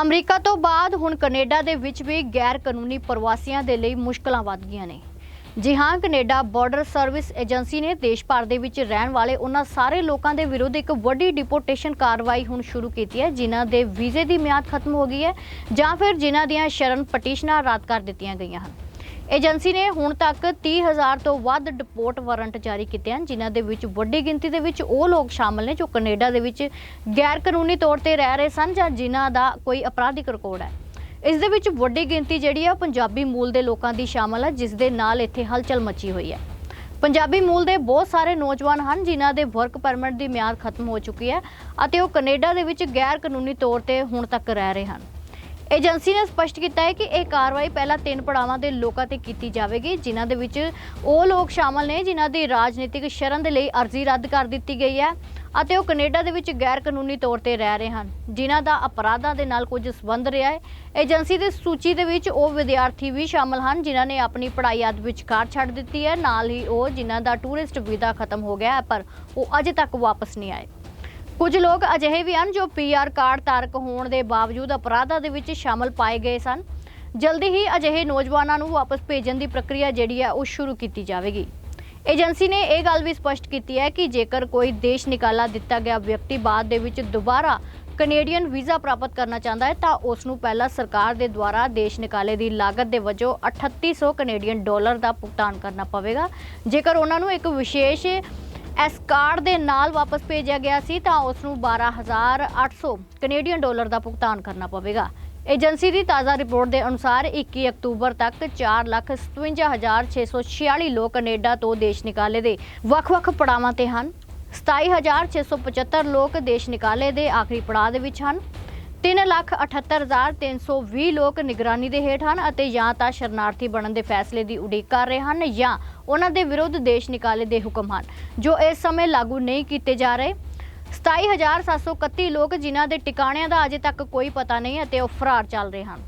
America ਤੋਂ ਬਾਅਦ ਹੁਣ ਕੈਨੇਡਾ ਦੇ ਵਿੱਚ ਵੀ ਗੈਰ ਕਾਨੂੰਨੀ ਪ੍ਰਵਾਸੀਆਂ ਦੇ ਲਈ ਮੁਸ਼ਕਲਾਂ ਵੱਧ ਗਈਆਂ ਨੇ। ਜੀ ਹਾਂ, ਕੈਨੇਡਾ ਬਾਰਡਰ ਸਰਵਿਸ ਏਜੰਸੀ ਨੇ ਦੇਸ਼ ਭਰ ਦੇ ਵਿੱਚ ਰਹਿਣ ਵਾਲੇ ਉਹਨਾਂ ਸਾਰੇ ਲੋਕਾਂ ਦੇ ਵਿਰੁੱਧ ਇੱਕ ਵੱਡੀ ਡਿਪੋਰਟੇਸ਼ਨ ਕਾਰਵਾਈ ਹੁਣ ਸ਼ੁਰੂ ਕੀਤੀ ਹੈ, ਜਿਨ੍ਹਾਂ ਦੇ ਵੀਜ਼ੇ ਦੀ ਮਿਆਦ ਖਤਮ ਹੋ ਗਈ ਹੈ ਜਾਂ ਫਿਰ ਜਿਨ੍ਹਾਂ ਦੀਆਂ ਸ਼ਰਨ ਪਟੀਸ਼ਨਾਂ ਰੱਦ ਕਰ ਦਿੱਤੀਆਂ ਗਈਆਂ ਹਨ। ਏਜੰਸੀ ਨੇ ਹੁਣ ਤੱਕ 30000 ਤੋਂ ਵੱਧ ਡਿਪੋਰਟ ਵਾਰੰਟ ਜਾਰੀ ਕੀਤੇ ਹਨ, ਜਿਨ੍ਹਾਂ ਦੇ ਵਿੱਚ ਵੱਡੀ ਗਿਣਤੀ ਦੇ ਵਿੱਚ ਉਹ ਲੋਕ ਸ਼ਾਮਲ ਨੇ ਜੋ ਕੈਨੇਡਾ ਦੇ ਵਿੱਚ ਗੈਰ ਕਾਨੂੰਨੀ ਤੌਰ ਤੇ ਰਹਿ ਰਹੇ ਸਨ ਜਾਂ ਜਿਨ੍ਹਾਂ ਦਾ ਕੋਈ ਅਪਰਾਧਿਕ ਰਿਕਾਰਡ ਹੈ। ਇਸ ਦੇ ਵਿੱਚ ਵੱਡੀ ਗਿਣਤੀ ਜਿਹੜੀ ਆ ਪੰਜਾਬੀ ਮੂਲ ਦੇ ਲੋਕਾਂ ਦੀ ਸ਼ਾਮਲ ਹੈ ਜਿਸ ਦੇ ਨਾਲ ਇੱਥੇ ਹਲਚਲ ਮਚੀ ਹੋਈ ਹੈ। ਪੰਜਾਬੀ ਮੂਲ ਦੇ ਬਹੁਤ ਸਾਰੇ ਨੌਜਵਾਨ ਹਨ, ਜਿਨ੍ਹਾਂ ਦੇ ਵਰਕ ਪਰਮਿਟ ਦੀ ਮਿਆਦ ਖਤਮ ਹੋ ਚੁੱਕੀ ਹੈ ਅਤੇ ਉਹ ਕੈਨੇਡਾ ਦੇ ਵਿੱਚ ਗੈਰ ਕਾਨੂੰਨੀ ਤੌਰ ਤੇ ਹੁਣ ਤੱਕ ਰਹਿ ਰਹੇ ਹਨ। ਏਜੰਸੀ ਨੇ ਸਪਸ਼ਟ ਕੀਤਾ ਹੈ ਕਿ ਇਹ ਕਾਰਵਾਈ ਪਹਿਲਾਂ ਤਿੰਨ ਪੜਾਵਾਂ ਦੇ ਲੋਕਾਂ ਤੇ ਕੀਤੀ ਜਾਵੇਗੀ, ਜਿਨ੍ਹਾਂ ਦੇ ਵਿੱਚ ਉਹ ਲੋਕ ਸ਼ਾਮਲ ਨੇ, ਜਿਨ੍ਹਾਂ ਦੀ ਰਾਜਨੀਤਿਕ ਸ਼ਰਨ ਦੇ ਲਈ ਅਰਜ਼ੀ ਰੱਦ ਕਰ ਦਿੱਤੀ ਗਈ ਹੈ ਅਤੇ ਉਹ ਕੈਨੇਡਾ ਦੇ ਵਿੱਚ ਗੈਰ ਕਾਨੂੰਨੀ ਤੌਰ ਤੇ ਰਹਿ ਰਹੇ ਹਨ, ਜਿਨ੍ਹਾਂ ਦਾ ਅਪਰਾਧਾਂ ਦੇ ਨਾਲ ਕੁਝ ਸਬੰਧ ਰਿਹਾ ਹੈ। ਏਜੰਸੀ ਦੀ ਸੂਚੀ ਦੇ ਵਿੱਚ ਉਹ ਵਿਦਿਆਰਥੀ ਵੀ ਸ਼ਾਮਲ ਹਨ, ਜਿਨ੍ਹਾਂ ਨੇ ਆਪਣੀ ਪੜ੍ਹਾਈ ਅੱਧ ਵਿਚਕਾਰ ਛੱਡ ਦਿੱਤੀ ਹੈ। ਨਾਲ ਹੀ ਉਹ, ਜਿਨ੍ਹਾਂ ਦਾ ਟੂਰਿਸਟ ਵੀਜ਼ਾ ਖਤਮ ਹੋ ਗਿਆ ਹੈ, ਪਰ ਉਹ ਅਜੇ ਤੱਕ ਵਾਪਸ ਨਹੀਂ ਆਏ। ਕੁਝ ਲੋਕ ਅਜਿਹੇ ਵੀ ਹਨ ਜੋ ਪੀਆਰ ਕਾਰਡ ਧਾਰਕ ਹੋਣ ਦੇ ਬਾਵਜੂਦ ਅਪਰਾਧਾਂ ਦੇ ਵਿੱਚ ਸ਼ਾਮਲ ਪਾਏ ਗਏ ਸਨ। ਜਲਦੀ ਹੀ ਅਜਿਹੇ ਨੌਜਵਾਨਾਂ ਨੂੰ ਵਾਪਸ ਭੇਜਣ ਦੀ ਪ੍ਰਕਿਰਿਆ ਜਿਹੜੀ ਹੈ, ਉਹ ਸ਼ੁਰੂ ਕੀਤੀ ਜਾਵੇਗੀ। ਏਜੰਸੀ ਨੇ ਇਹ ਗੱਲ ਵੀ ਸਪਸ਼ਟ ਕੀਤੀ ਹੈ ਕਿ ਜੇਕਰ ਕੋਈ ਦੇਸ਼ ਨਿਕਾਲਾ ਦਿੱਤਾ ਗਿਆ ਵਿਅਕਤੀ ਬਾਅਦ ਦੇ ਵਿੱਚ ਦੁਬਾਰਾ ਕੈਨੇਡੀਅਨ ਵੀਜ਼ਾ ਪ੍ਰਾਪਤ ਕਰਨਾ ਚਾਹੁੰਦਾ ਹੈ, ਤਾਂ ਉਸ ਨੂੰ ਪਹਿਲਾਂ ਸਰਕਾਰ ਦੇ ਦੁਆਰਾ ਦੇਸ਼ ਨਿਕਾਲੇ ਦੀ ਲਾਗਤ ਦੇ ਵਜੋਂ 3800 ਕੈਨੇਡੀਅਨ ਡਾਲਰ ਦਾ ਭੁਗਤਾਨ ਕਰਨਾ ਪਵੇਗਾ। ਜੇਕਰ ਉਹਨਾਂ ਨੂੰ ਇੱਕ ਵਿਸ਼ੇਸ਼ ਇਸ ਕਾਰਡ ਦੇ ਨਾਲ ਵਾਪਸ ਭੇਜਿਆ ਗਿਆ ਸੀ ਤਾਂ ਉਸ ਨੂੰ 12800 ਕੈਨੇਡੀਅਨ ਡਾਲਰ ਦਾ ਭੁਗਤਾਨ ਕਰਨਾ ਪਵੇਗਾ। ਏਜੰਸੀ ਦੀ ਤਾਜ਼ਾ ਰਿਪੋਰਟ ਦੇ ਅਨੁਸਾਰ 21 ਅਕਤੂਬਰ ਤੱਕ 457646 ਲੋਕ ਕੈਨੇਡਾ ਤੋਂ ਦੇਸ਼ ਨਿਕਾਲੇ ਦੇ ਵੱਖ-ਵੱਖ ਪੜਾਵਾਂ ਤੇ ਹਨ। 27675 ਲੋਕ ਦੇਸ਼ ਨਿਕਾਲੇ ਦੇ ਆਖਰੀ ਪੜਾਅ ਦੇ ਵਿੱਚ ਹਨ। 378320 ਲੋਕ ਨਿਗਰਾਨੀ ਦੇ ਹੇਠ ਹਨ ਅਤੇ ਜਾਂ ਤਾਂ ਸ਼ਰਨਾਰਥੀ ਬਣਨ ਦੇ ਫੈਸਲੇ ਦੀ ਉਡੀਕ ਕਰ ਰਹੇ ਹਨ ਜਾਂ ਉਹਨਾਂ ਦੇ ਵਿਰੁੱਧ ਦੇਸ਼ ਨਿਕਾਲੇ ਦੇ ਹੁਕਮ ਹਨ, ਜੋ ਇਸ ਸਮੇਂ ਲਾਗੂ ਨਹੀਂ ਕੀਤੇ ਜਾ ਰਹੇ। 27731 ਲੋਕ ਜਿਨ੍ਹਾਂ ਦੇ ਟਿਕਾਣਿਆਂ ਦਾ ਅਜੇ ਤੱਕ ਕੋਈ ਪਤਾ ਨਹੀਂ ਅਤੇ ਉਹ ਫਰਾਰ ਚੱਲ ਰਹੇ ਹਨ।